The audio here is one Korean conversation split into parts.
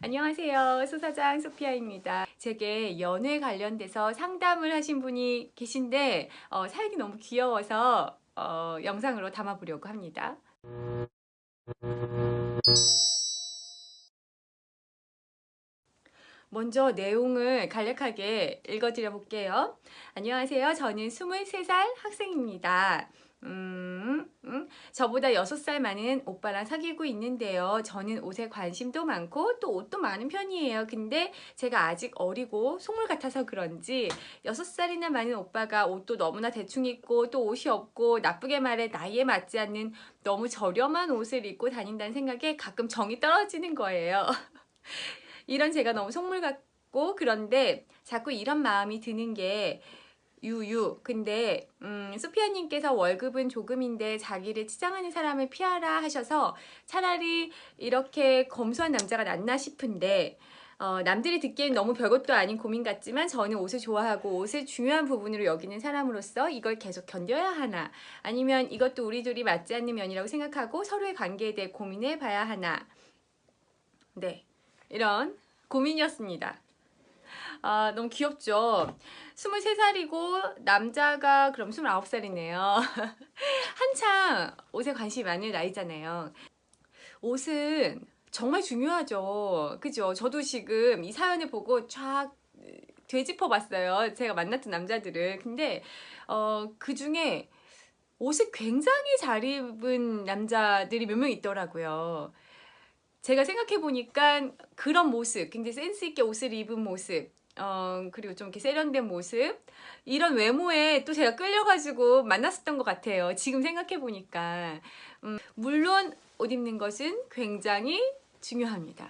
안녕하세요. 수사장 소피아입니다. 제게 연애 관련돼서 상담을 하신 분이 계신데 어, 사연이 너무 귀여워서 어, 영상으로 담아보려고 합니다. 먼저 내용을 간략하게 읽어드려 볼게요. 안녕하세요. 저는 23살 학생입니다. 음, 음, 저보다 6살 많은 오빠랑 사귀고 있는데요. 저는 옷에 관심도 많고 또 옷도 많은 편이에요. 근데 제가 아직 어리고 속물 같아서 그런지 6살이나 많은 오빠가 옷도 너무나 대충 입고 또 옷이 없고 나쁘게 말해 나이에 맞지 않는 너무 저렴한 옷을 입고 다닌다는 생각에 가끔 정이 떨어지는 거예요. 이런 제가 너무 속물 같고 그런데 자꾸 이런 마음이 드는 게 유유. 근데 음, 소피아님께서 월급은 조금인데 자기를 치장하는 사람을 피하라 하셔서 차라리 이렇게 검소한 남자가 낫나 싶은데 어, 남들이 듣기엔 너무 별것도 아닌 고민 같지만 저는 옷을 좋아하고 옷을 중요한 부분으로 여기는 사람으로서 이걸 계속 견뎌야 하나? 아니면 이것도 우리 둘이 맞지 않는 면이라고 생각하고 서로의 관계에 대해 고민해 봐야 하나? 네. 이런 고민이었습니다. 아, 너무 귀엽죠? 23살이고 남자가 그럼 29살이네요. 한창 옷에 관심이 많은 나이잖아요. 옷은 정말 중요하죠. 그죠? 저도 지금 이 사연을 보고 쫙 되짚어 봤어요. 제가 만났던 남자들을. 근데 어, 그 중에 옷을 굉장히 잘 입은 남자들이 몇 명 있더라고요. 제가 생각해 보니까 그런 모습, 굉장히 센스 있게 옷을 입은 모습, 어, 그리고 좀 이렇게 세련된 모습, 이런 외모에 또 제가 끌려가지고 만났었던 것 같아요. 지금 생각해 보니까. 음, 물론 옷 입는 것은 굉장히 중요합니다.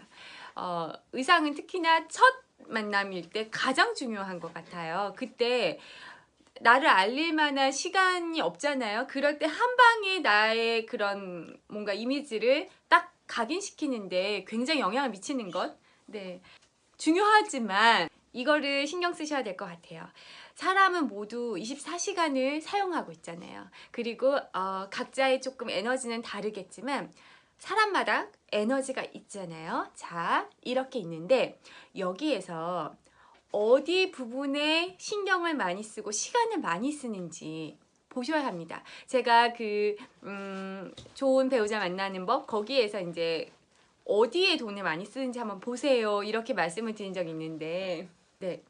어, 의상은 특히나 첫 만남일 때 가장 중요한 것 같아요. 그때 나를 알릴 만한 시간이 없잖아요. 그럴 때 한 방에 나의 그런 뭔가 이미지를 딱 각인시키는데 굉장히 영향을 미치는 것. 네. 중요하지만 이거를 신경 쓰셔야 될 것 같아요. 사람은 모두 24시간을 사용하고 있잖아요. 그리고 어, 각자의 조금 에너지는 다르겠지만 사람마다 에너지가 있잖아요. 자, 이렇게 있는데 여기에서 어디 부분에 신경을 많이 쓰고 시간을 많이 쓰는지 보셔야 합니다. 제가 그 음, 좋은 배우자 만나는 법 거기에서 이제 어디에 돈을 많이 쓰는지 한번 보세요. 이렇게 말씀을 드린 적이 있는데 네.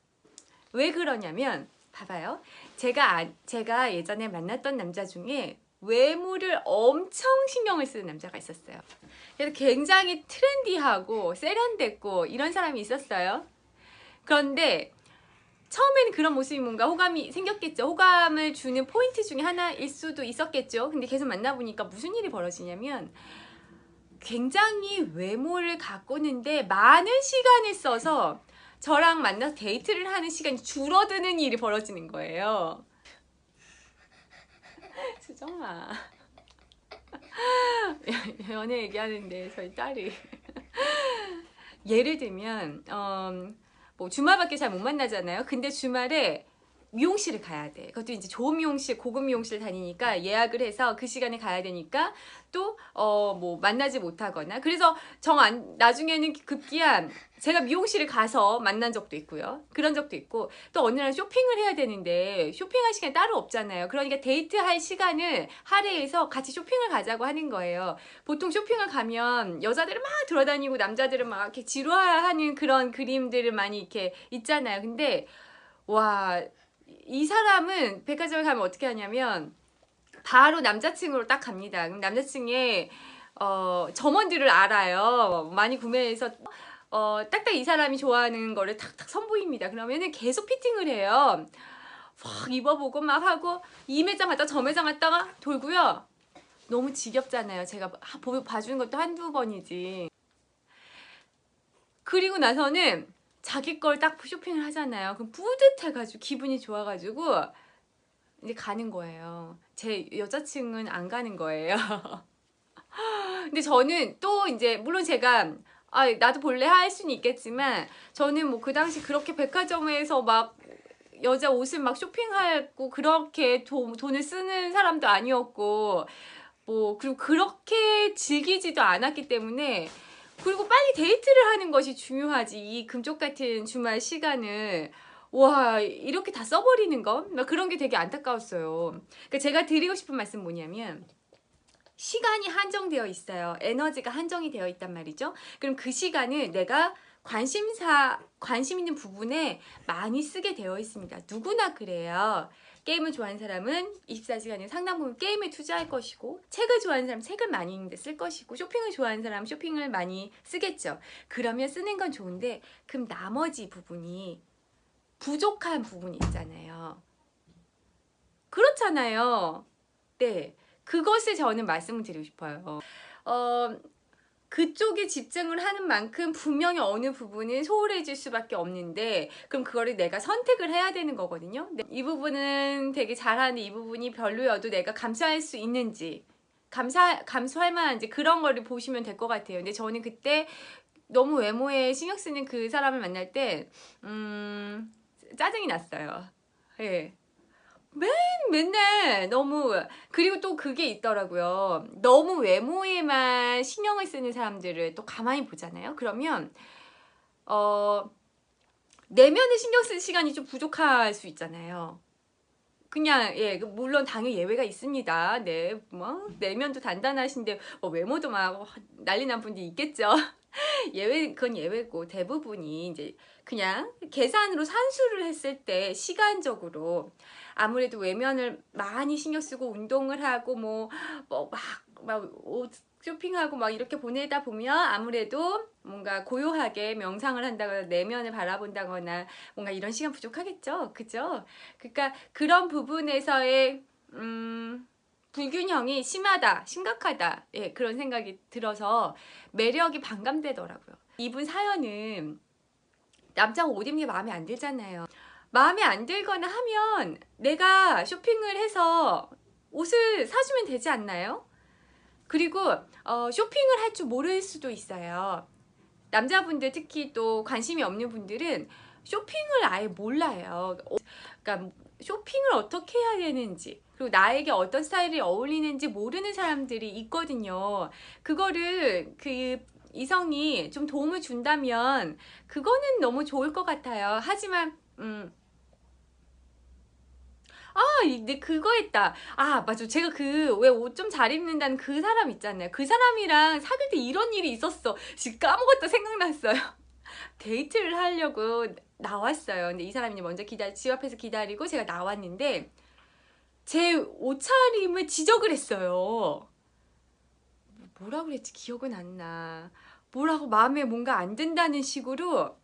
왜 그러냐면 봐봐요. 제가 아, 제가 예전에 만났던 남자 중에 외모를 엄청 신경을 쓰는 남자가 있었어요. 그래서 굉장히 트렌디하고 세련됐고 이런 사람이 있었어요. 그런데 처음에는 그런 모습이 뭔가 호감이 생겼겠죠. 호감을 주는 포인트 중에 하나일 수도 있었겠죠. 근데 계속 만나보니까 무슨 일이 벌어지냐면 굉장히 외모를 가꾸는데 많은 시간을 써서 저랑 만나서 데이트를 하는 시간이 줄어드는 일이 벌어지는 거예요. 수정아. 연애 얘기하는데 저희 딸이 예를 들면 음, 뭐 주말밖에 잘 못 만나잖아요. 근데 주말에 미용실을 가야 돼. 그것도 이제 좋은 미용실, 고급 미용실 다니니까 예약을 해서 그 시간에 가야 되니까 또 어 뭐 만나지 못하거나 그래서 정 안 나중에는 급기야 제가 미용실을 가서 만난 적도 있고요. 그런 적도 있고 또 어느 날 쇼핑을 해야 되는데 쇼핑할 시간이 따로 없잖아요. 그러니까 데이트할 시간을 할애해서 같이 쇼핑을 가자고 하는 거예요. 보통 쇼핑을 가면 여자들은 막 돌아다니고 남자들은 막 이렇게 지루해하는 그런 그림들을 많이 이렇게 있잖아요. 근데 와 이 사람은 백화점에 가면 어떻게 하냐면 바로 남자층으로 딱 갑니다. 그럼 남자층에 어, 점원들을 알아요. 많이 구매해서 어, 딱딱 이 사람이 좋아하는 거를 탁탁 선보입니다. 그러면은 계속 피팅을 해요. 막 입어보고 막 하고 이 매장 갔다가 저 매장 갔다가 돌고요. 너무 지겹잖아요. 제가 봐주는 것도 한두 번이지. 그리고 나서는 자기 걸 딱 쇼핑을 하잖아요. 그럼 뿌듯해가지고 기분이 좋아가지고 이제 가는 거예요. 제 여자친구는 안 가는 거예요. 근데 저는 또 이제 물론 제가 아 나도 볼래 할 수는 있겠지만 저는 뭐 그 당시 그렇게 백화점에서 막 여자 옷을 막 쇼핑하고 그렇게 도, 돈을 쓰는 사람도 아니었고 뭐 그리고 그렇게 즐기지도 않았기 때문에 그리고 빨리 데이트를 하는 것이 중요하지. 이 금쪽 같은 주말 시간을 와 이렇게 다 써버리는 거? 나 그런 게 되게 안타까웠어요. 그러니까 제가 드리고 싶은 말씀 뭐냐면 시간이 한정되어 있어요. 에너지가 한정이 되어 있단 말이죠. 그럼 그 시간을 내가 관심사 관심 있는 부분에 많이 쓰게 되어 있습니다. 누구나 그래요. 게임을 좋아하는 사람은 24시간에 상당 부분 게임에 투자할 것이고 책을 좋아하는 사람은 책을 많이 읽는데 쓸 것이고 쇼핑을 좋아하는 사람은 쇼핑을 많이 쓰겠죠. 그러면 쓰는 건 좋은데 그럼 나머지 부분이 부족한 부분이 있잖아요. 그렇잖아요. 네. 그것을 저는 말씀을 드리고 싶어요. 어, 그쪽에 집중을 하는 만큼 분명히 어느 부분은 소홀해질 수밖에 없는데 그럼 그거를 내가 선택을 해야 되는 거거든요. 네, 이 부분은 되게 잘하는데 이 부분이 별로여도 내가 감수할 수 있는지 감사 감수할 만한지 그런 거를 보시면 될 것 같아요. 근데 저는 그때 너무 외모에 신경 쓰는 그 사람을 만날 때 음, 짜증이 났어요. 예. 맨 맨날 너무 그리고 또 그게 있더라고요. 너무 외모에만 신경을 쓰는 사람들을 또 가만히 보잖아요. 그러면 어 내면에 신경 쓸 시간이 좀 부족할 수 있잖아요. 그냥 예 물론 당연히 예외가 있습니다. 네, 뭐 내면도 단단하신데 뭐 외모도 막 난리 난 분도 있겠죠. 예외 그건 예외고 대부분이 이제 그냥 계산으로 산수를 했을 때 시간적으로 아무래도 외면을 많이 신경 쓰고 운동을 하고 뭐 뭐 막막옷 쇼핑하고 막 이렇게 보내다 보면 아무래도 뭔가 고요하게 명상을 한다거나 내면을 바라본다거나 뭔가 이런 시간 부족하겠죠. 그죠? 그러니까 그런 부분에서의 음 불균형이 심하다, 심각하다. 예, 그런 생각이 들어서 매력이 반감되더라고요. 이분 사연은 남자가 옷 입는 게 마음에 안 들잖아요. 마음에 안 들거나 하면 내가 쇼핑을 해서 옷을 사주면 되지 않나요? 그리고 어, 쇼핑을 할 줄 모를 수도 있어요. 남자분들 특히 또 관심이 없는 분들은 쇼핑을 아예 몰라요. 어, 그러니까 쇼핑을 어떻게 해야 되는지 그리고 나에게 어떤 스타일이 어울리는지 모르는 사람들이 있거든요. 그거를 그 이성이 좀 도움을 준다면 그거는 너무 좋을 것 같아요. 하지만 음. 아, 근데 그거 했다. 아, 맞아. 제가 그 왜 옷 좀 잘 입는다는 그 사람 있잖아요. 그 사람이랑 사귈 때 이런 일이 있었어. 지금 까먹었다 생각났어요. 데이트를 하려고 나왔어요. 근데 이 사람이 먼저 기다 집 앞에서 기다리고 제가 나왔는데 제 옷차림을 지적을 했어요. 뭐라 그랬지 기억은 안 나. 뭐라고 마음에 뭔가 안 든다는 식으로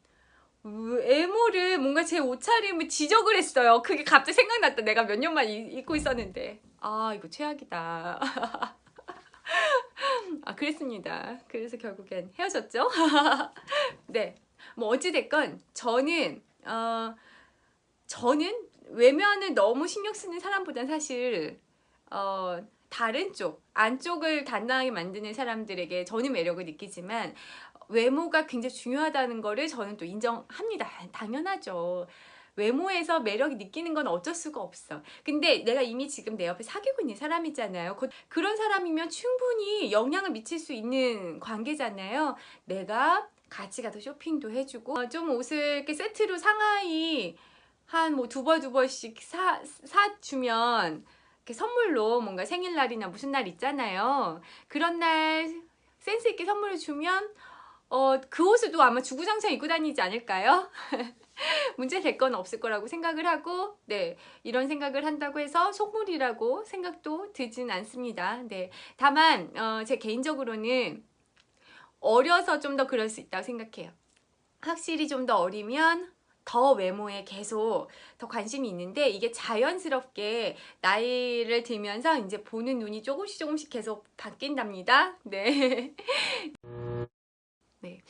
애모를 뭔가 제 옷차림을 지적을 했어요. 그게 갑자기 생각났다. 내가 몇 년만 입고 있었는데. 아, 이거 최악이다. 아, 그랬습니다. 그래서 결국엔 헤어졌죠? 네. 뭐, 어찌됐건, 저는, 어, 저는 외면을 너무 신경 쓰는 사람보단 사실, 어, 다른 쪽, 안쪽을 단단하게 만드는 사람들에게 저는 매력을 느끼지만 외모가 굉장히 중요하다는 거를 저는 또 인정합니다. 당연하죠. 외모에서 매력이 느끼는 건 어쩔 수가 없어. 근데 내가 이미 지금 내 옆에 사귀고 있는 사람이잖아요. 그런 사람이면 충분히 영향을 미칠 수 있는 관계잖아요. 내가 같이 가서 쇼핑도 해주고 어, 좀 옷을 이렇게 세트로 상하이 한 뭐 두 벌 두 벌씩 사, 사주면 이렇게 선물로 뭔가 생일날이나 무슨 날 있잖아요. 그런 날 센스 있게 선물을 주면 어, 그 옷을 또 아마 주구장창 입고 다니지 않을까요? 문제 될 건 없을 거라고 생각을 하고 네 이런 생각을 한다고 해서 속물이라고 생각도 들진 않습니다. 네 다만 어, 제 개인적으로는 어려서 좀 더 그럴 수 있다고 생각해요. 확실히 좀 더 어리면 더 외모에 계속 더 관심이 있는데 이게 자연스럽게 나이를 들면서 이제 보는 눈이 조금씩 조금씩 계속 바뀐답니다. 네. 네.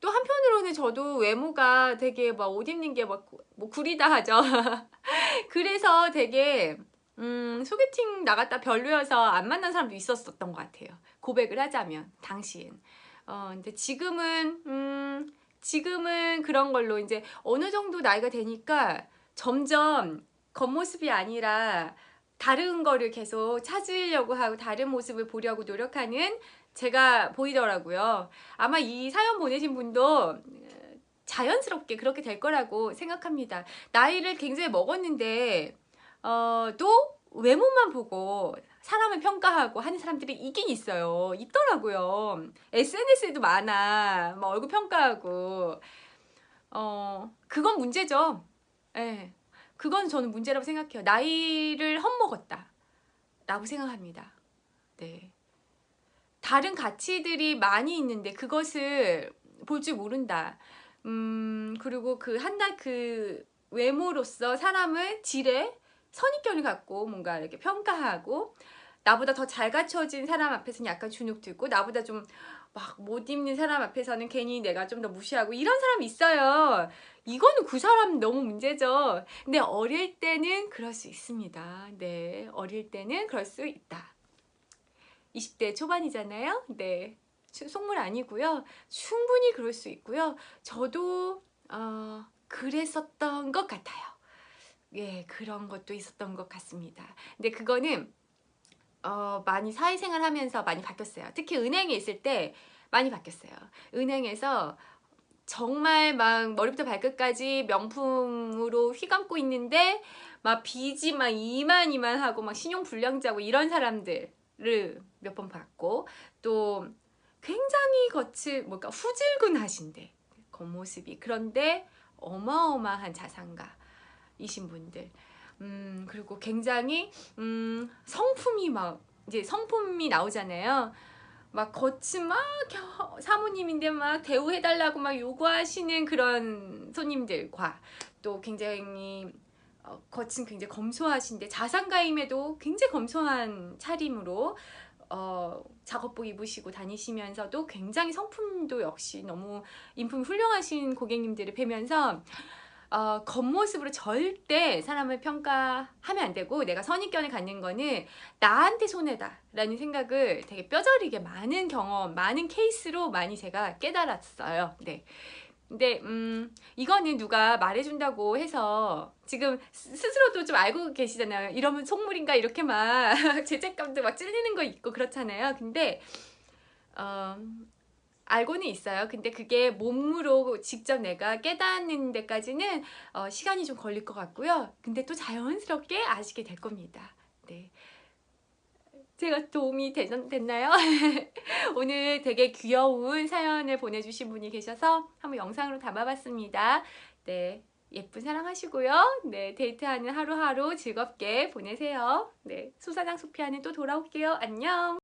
또 한편으로는 저도 외모가 되게 막 옷 입는 게 막 뭐 구리다 하죠. 그래서 되게 음, 소개팅 나갔다 별로여서 안 만난 사람도 있었었던 것 같아요. 고백을 하자면 당시엔. 어, 근데 지금은 음, 지금은 그런 걸로 이제 어느 정도 나이가 되니까 점점 겉모습이 아니라 다른 거를 계속 찾으려고 하고 다른 모습을 보려고 노력하는 제가 보이더라고요. 아마 이 사연 보내신 분도 자연스럽게 그렇게 될 거라고 생각합니다. 나이를 굉장히 먹었는데 어, 또 외모만 보고 사람을 평가하고 하는 사람들이 있긴 있어요. 있더라고요. SNS에도 많아. 막 얼굴 평가하고. 어, 그건 문제죠. 예. 그건 저는 문제라고 생각해요. 나이를 헛먹었다. 라고 생각합니다. 네. 다른 가치들이 많이 있는데 그것을 볼 줄 모른다. 음, 그리고 그 한낱 그 외모로서 사람을 지레 선입견을 갖고 뭔가 이렇게 평가하고 나보다 더 잘 갖춰진 사람 앞에서는 약간 주눅 들고 나보다 좀 막 못 입는 사람 앞에서는 괜히 내가 좀 더 무시하고 이런 사람이 있어요. 이거는 그 사람 너무 문제죠. 근데 어릴 때는 그럴 수 있습니다. 네, 어릴 때는 그럴 수 있다. 20대 초반이잖아요. 네. 추- 속물 아니고요. 충분히 그럴 수 있고요. 저도 어, 그랬었던 것 같아요. 예, 그런 것도 있었던 것 같습니다. 근데 그거는 어, 많이 사회생활 하면서 많이 바뀌었어요. 특히 은행에 있을 때 많이 바뀌었어요. 은행에서 정말 막 머리부터 발끝까지 명품으로 휘감고 있는데 막 빚이 막 이만 이만 하고 막 신용 불량자고 이런 사람들을 몇 번 봤고 또 굉장히 거칠 뭔가 후질근하신데 겉모습이 그런데 어마어마한 자산가 이신 분들. 음 그리고 굉장히 음 성품이 막 이제 성품이 나오잖아요. 막 겉은 막 겨- 사모님인데 막 대우해달라고 막 요구하시는 그런 손님들과 또 굉장히 어, 겉은 굉장히 검소하신데 자산가임에도 굉장히 검소한 차림으로 어, 작업복 입으시고 다니시면서도 굉장히 성품도 역시 너무 인품 훌륭하신 고객님들을 뵈면서 어, 겉모습으로 절대 사람을 평가하면 안 되고 내가 선입견을 갖는 거는 나한테 손해다 라는 생각을 되게 뼈저리게 많은 경험, 많은 케이스로 많이 제가 깨달았어요. 네. 근데 음 이거는 누가 말해준다고 해서 지금 스- 스스로도 좀 알고 계시잖아요. 이러면 속물인가 이렇게 막 죄책감도 막 찔리는 거 있고 그렇잖아요. 근데 어, 알고는 있어요. 근데 그게 몸으로 직접 내가 깨닫는 데까지는 어, 시간이 좀 걸릴 것 같고요. 근데 또 자연스럽게 아시게 될 겁니다. 네. 제가 도움이 되, 됐나요? 오늘 되게 귀여운 사연을 보내주신 분이 계셔서 한번 영상으로 담아봤습니다. 네. 예쁜 사랑하시고요. 네. 데이트하는 하루하루 즐겁게 보내세요. 네. 소사장 소피아는 또 돌아올게요. 안녕.